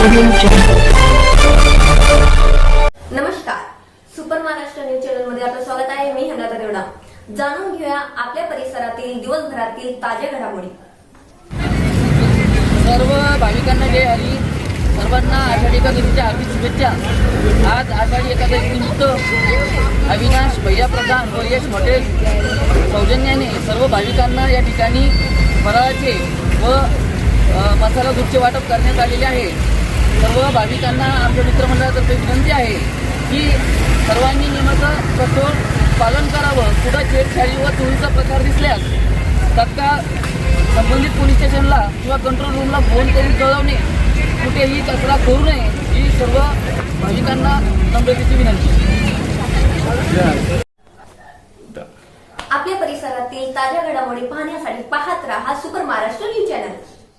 नमस्कार. Super Maharashtra news चॅनलमध्ये आपलं स्वागत आहे. मी हनाता देवडा. जाणून घेऊया आपल्या परिसरातील दिवसभरातील ताजे घडामोडी. सर्व भाविकांना जय हरी. सर्वांना आषाढी एकादशीच्या हार्दिक शुभेच्छा. आज आषाढी एकादशीनिमित्त अविनाश भैया प्रधान व यश हॉटेल सौजन्याने सर्व भाविकांना या ठिकाणी फराळाचे व मसाला दूधचे वाटप करण्यात आलेले आहे. सर्व भाविकांना आमच्या मित्रमंडळातर्फे विनंती आहे की सर्वांनी नियमाचं कठोर पालन करावं. कुठं छेडछाडी व चोरीचा प्रकार दिसल्यास तत्काळ संबंधित पोलीस स्टेशनला किंवा कंट्रोल रूमला फोन करून कळवणे. कुठेही कचरा करू नये ही सर्व भाविकांना नम्रतेची विनंती. आपल्या परिसरातील ताज्या घडामोडी पाहण्यासाठी पाहत राहा सुपर महाराष्ट्र न्यूज चॅनल.